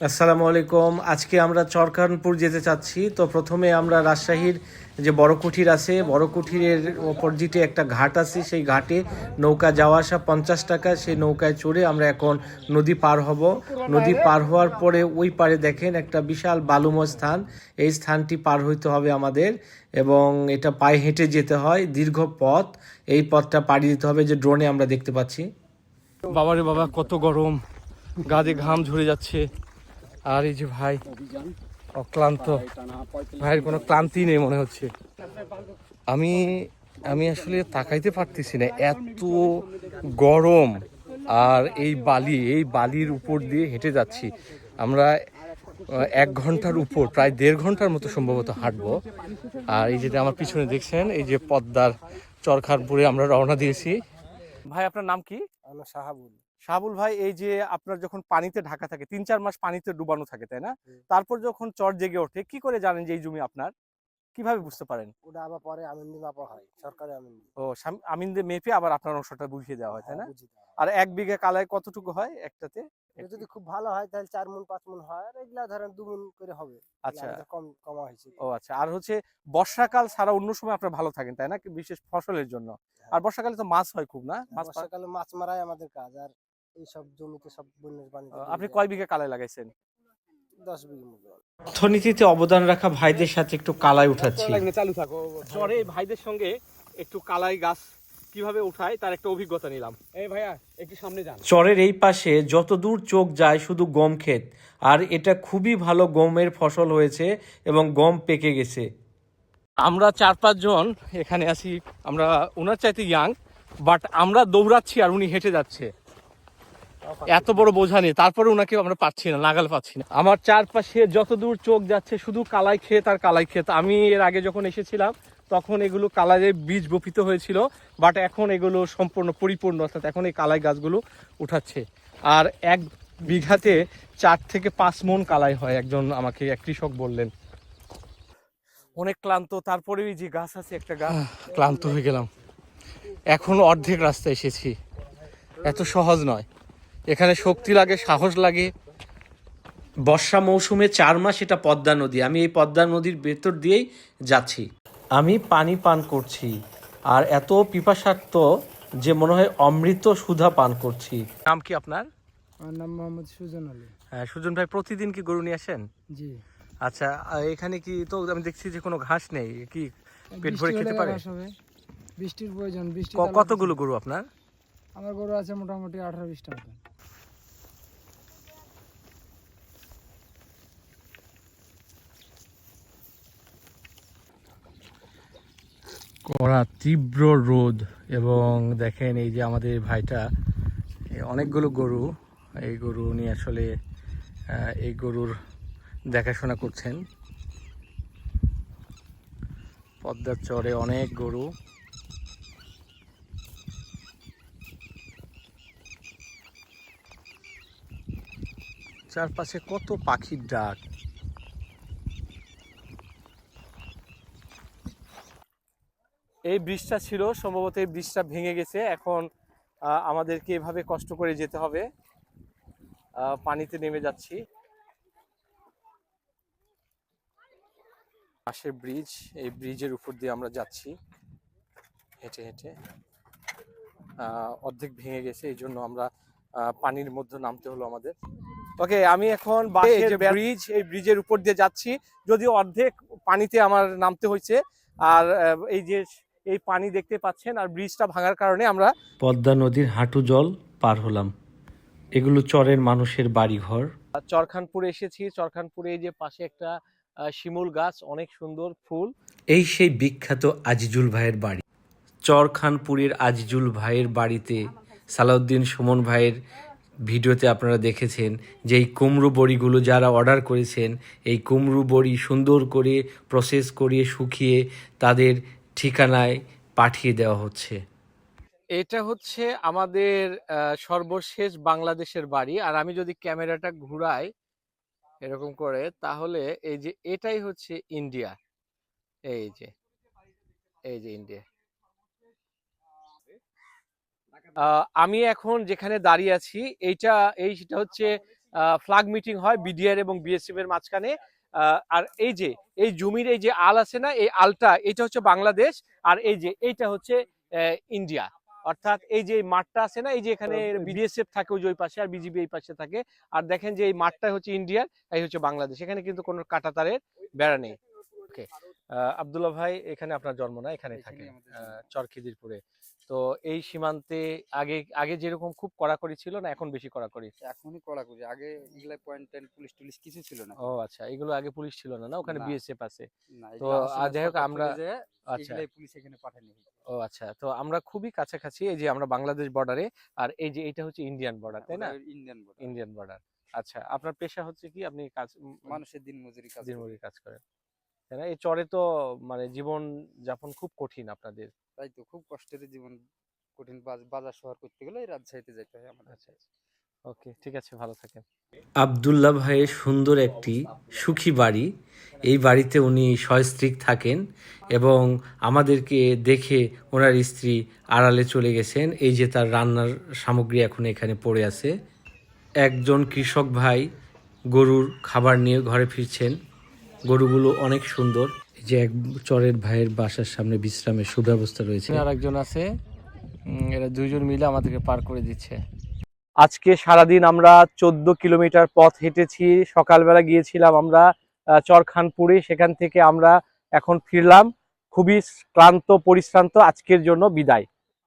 আসসালামু আলাইকুম। আজকে আমরা চরকানপুর যেতে চাচ্ছি। তো প্রথমে আমরা রাজশাহীর যে বড় কুঠির আছে বড় কুঠিরের অপোজিটে একটা ঘাট আছে। সেই ঘাটে নৌকা যাওয়া আসা পঞ্চাশ টাকা। সেই নৌকায় চড়ে আমরা এখন নদী পার হব। নদী পার হওয়ার পরে ওই পারে দেখেন একটা বিশাল বালুময় স্থান। এই স্থানটি পার হইতে হবে আমাদের এবং এটা পায়ে হেঁটে যেতে হয় দীর্ঘ পথ। এই পথটা পাড়ি দিতে হবে যে ড্রোনে আমরা দেখতে পাচ্ছি। বাবারে বাবা, কত গরম। গাদে ঘাম ঝরে যাচ্ছে। আর এই যে ভাই অক্লান্ত। ভাইয়ের কোনো ক্লান্তি নেই মনে হচ্ছে। আমি আমি আসলে তাকাইতে পারতেছি না এত গরম আর এই বালি এই বালির উপর দিয়ে হেঁটে যাচ্ছি। আমরা এক ঘণ্টার উপর প্রায় দেড় ঘণ্টার মতো সম্ভবত হাঁটবো। আর এই যেটা আমার পিছনে দেখছেন এই যে পদ্মার চরখারপুরে আমরা রওনা দিয়েছি। ভাই আপনার নাম কি? সাহাবুল। শাহাবুল ভাই এই যে আপনার যখন পানিতে ঢাকা থাকে তিন চার মাস পানিতে ডুবানো থাকে তাই না? তারপর যখন চর জেগে ওঠে কি করে জানেন যে এই জমি আপনার? কীভাবে বুঝতে পারেন? ওটা আবার পরে আমিন্দি মাপা হয় সরকারি আমিন্দি ও সাম- মেপে আবার আপনার অংশটা বুঝিয়ে দেওয়া হয় তাই না? হ্যাঁ, বুঝি দেওয়া হয়। আর এক বিঘা কালায় কতটুকু হয় একটাতে? যদি খুব ভালো হয় তাহলে চার মন পাঁচ মন হয় আর এগুলা ধরেন দু মন করে হবে আচ্ছা। কম কমা হয়েছে। ও আচ্ছা। আর হচ্ছে বর্ষাকাল ছাড়া অন্য সময় আপনার ভালো থাকেন তাই না? বিশেষ ফসলের জন্য। আর বর্ষাকালে তো মাছ হয় খুব না? মাছ বর্ষাকালে মাছ মারাই আমাদের কাজ আর এই সব জমিতে সব বন্যার পানি আপনি কয় বিঘা কালায় লাগাইছেন? দশ বিঘি মতো। অর্থনীতিতে অবদান রাখা ভাইদের সাথে একটু কালাই উঠাচ্ছি। চালু থাকো চরে ভাইদের সঙ্গে একটু কালাই গাছ কীভাবে উঠায় তার একটা অভিজ্ঞতা নিলাম। এই ভাইয়া একটু সামনে যান। চরের এই পাশে যত দূর চোখ যায় শুধু গম ক্ষেত আর এটা খুবই ভালো গমের ফসল হয়েছে এবং গম পেকে গেছে। আমরা চার পাঁচজন এখানে আছি আমরা ওনার চাইতে ইয়াং বাট আমরা দৌড়াচ্ছি আর উনি হেঁটে যাচ্ছে। এত বড় বোঝা নেই। তারপরে ওনাকে আমরা পাচ্ছি না নাগাল পাচ্ছি না। আমার চারপাশে যত দূর চোখ যাচ্ছে শুধু কালাই ক্ষেত আর কালাই ক্ষেত। আমি এর আগে যখন এসেছিলাম তখন এগুলো কালাইয়ের বীজ বপিত হয়েছিল বাট এখন এগুলো সম্পূর্ণ পরিপূর্ণ অর্থাৎ এখন এই কালাই গাছগুলো উঠাচ্ছে। আর এক বিঘাতে চার থেকে পাঁচ মন কালাই হয় একজন আমাকে এক কৃষক বললেন। অনেক ক্লান্ত তারপরে ওই যে গাছ আছে একটা গাছ। ক্লান্ত হয়ে গেলাম। এখন অর্ধেক রাস্তা এসেছি। এত সহজ নয়। এখানে শক্তি লাগে সাহস লাগে। বর্ষা মৌসুমে চার মাস এটা পদ্মা নদী। আমি এই পদ্মা নদীর ভেতর দিয়েই যাচ্ছি। আমি পানি পান করছি আর এত পিপাসার্থ যে মনে হয় অমৃত সুধা পান করছি। নাম কি আপনার? আমার নাম মোহাম্মদ সুজন আলী। হ্যাঁ, সুজন ভাই প্রতিদিন কি গরু নিয়ে আসেন? জি। আচ্ছা এখানে কি তো আমি দেখছি যে কোনো ঘাস নেই কি পেট ভরে খেতে পারে? বৃষ্টির প্রয়োজন বৃষ্টি কতগুলো গরু আপনার? আমার গরু আছে মোটামুটি আঠারো বিশটা কড়া তীব্র রোদ এবং দেখেন এই যে আমাদের ভাইটা অনেকগুলো গরু, এই গরু উনি আসলে এই গরুর দেখাশোনা করছেন। পদ্মার চরে অনেক গরু। চারপাশে কত পাখির ডাক। এই ব্রিজটা ছিল সম্ভবত এই ব্রিজটা ভেঙে গেছে। এখন আমাদেরকে এভাবে কষ্ট করে যেতে হবে। পানিতে নেমে যাচ্ছি। পাশে ব্রিজ এই ব্রিজের উপর দিয়ে আমরা যাচ্ছি। হেঁটে হেঁটে। অর্ধেক ভেঙে গেছে এই জন্য আমরা পানির মধ্যে নামতে হলো আমাদের। ওকে আমি এখন ব্রিজ এই ব্রিজের উপর দিয়ে যাচ্ছি। যদিও অর্ধেক পানিতে আমার নামতে হয়েছে আর এই যে এই পানি দেখতে পাচ্ছেন আর ব্রিজটা ভাঙার কারণে আমরা পদ্মা নদীর হাঁটু জল পার হলাম। এগুলো চরের মানুষের বাড়ি বাড়িঘর চরখানপুরে এসেছি। চরখানপুরে এই যে পাশে একটা শিমুল গাছ অনেক সুন্দর ফুল। এই সেই বিখ্যাত আজিজুল ভাইয়ের বাড়ি। চরখানপুরের আজিজুল ভাইয়ের বাড়িতে সালাউদ্দিন সুমন ভাইয়ের ভিডিওতে আপনারা দেখেছেন যে এই কুমড়ো বড়িগুলো যারা অর্ডার করেছেন এই কুমড়ো বড়ি সুন্দর করে প্রসেস করিয়ে শুকিয়ে তাদের ঠিকানায় পাঠিয়ে দেওয়া হচ্ছে। এটা হচ্ছে আমাদের সর্বশেষ বাংলাদেশের বাড়ি। আর আমি যদি ক্যামেরাটা ঘুরাই এরকম করে, তাহলে এই যে, এটাই হচ্ছে ইন্ডিয়া। এই যে এই যে ইন্ডিয়া। আমি এখন যেখানে দাঁড়িয়ে আছি, এইটা এইটা হচ্ছে ফ্লাগ মিটিং হয় বিডিআর এবং বিএসএফ এর মাঝখানে। আর এই যে এই জমির এই যে আল আছে না এই আলটা এটা হচ্ছে বাংলাদেশ আর এই যে এইটা হচ্ছে ইন্ডিয়া। অর্থাৎ এই যে মাঠটা আছে না এই যে এখানে বিডিএসএফ থাকে ওই যে ওই পাশে আর বিজিবি এই পাশে থাকে। আর দেখেন যে এই মাঠটা হচ্ছে ইন্ডিয়ার এই হচ্ছে বাংলাদেশ। এখানে কিন্তু কোনো কাটাতারের বেড়া নেই। ওকে আব্দুল্লাহ ভাই এখানে আপনার জন্ম না এখানে থাকে। চরখিদিরপুরে। তো এই সীমান্তে আগে আগে যেরকম খুব কড়াকড়ি ছিল না এখন বেশি কড়াকড়ি? এখনই কড়াকড়ি। আগে এগুলা পয়েন্ট টেন পুলিশ টুলিশ কিছু ছিল না ও আচ্ছা এগুলো আগে পুলিশ ছিল না না? ওখানে বিএসএফ আছে। তো, যাই হোক আমরা- আচ্ছা। পুলিশ এখানে পাঠায়নি। ও আচ্ছা তো আমরা খুবই কাছাকাছি এই যে আমরা বাংলাদেশ বর্ডারে আর এই যে এটা হচ্ছে ইন্ডিয়ান বর্ডার তাই না? ইন্ডিয়ান ইন্ডিয়ান বর্ডার আচ্ছা। আপনার পেশা হচ্ছে কি? আপনি কাজ মানুষের দিন মজুরি কাজ দিনমজুরি কাজ করেন। তাই না? এই চরে তো মানে জীবন যাপন খুব কঠিন আপনাদের। তাই তো খুব কষ্টের জীবন কঠিন বাজ- বাজার শহর করতে গেলে এই রাজশাহীতে যেতে হয় আমাদের। আচ্ছা ওকে ঠিক আছে ভালো থাকেন। আবদুল্লাহ ভাইয়ের সুন্দর একটি সুখী বাড়ি। এই বাড়িতে উনি সস্ত্রীক থাকেন এবং আমাদেরকে দেখে ওনার স্ত্রী আড়ালে চলে গেছেন। এই যে তার রান্নার সামগ্রী এখন এখানে পড়ে আছে। একজন কৃষক ভাই গরুর খাবার নিয়ে ঘরে ফিরছেন। গরুগুলো অনেক সুন্দর। যে এক চরের ভাইয়ের বাসার সামনে বিশ্রামের সুব্যবস্থা রয়েছে। আর একজন আছে এরা দুজন মিলে আমাদেরকে পার করে দিচ্ছে। আজকে সারাদিন আমরা চোদ্দ কিলোমিটার পথ হেঁটেছি সকালবেলা গিয়েছিলাম আমরা চরখানপুরে সেখান থেকে আমরা এখন ফিরলাম। খুবই ক্লান্ত পরিশ্রান্ত আজকের জন্য বিদায়।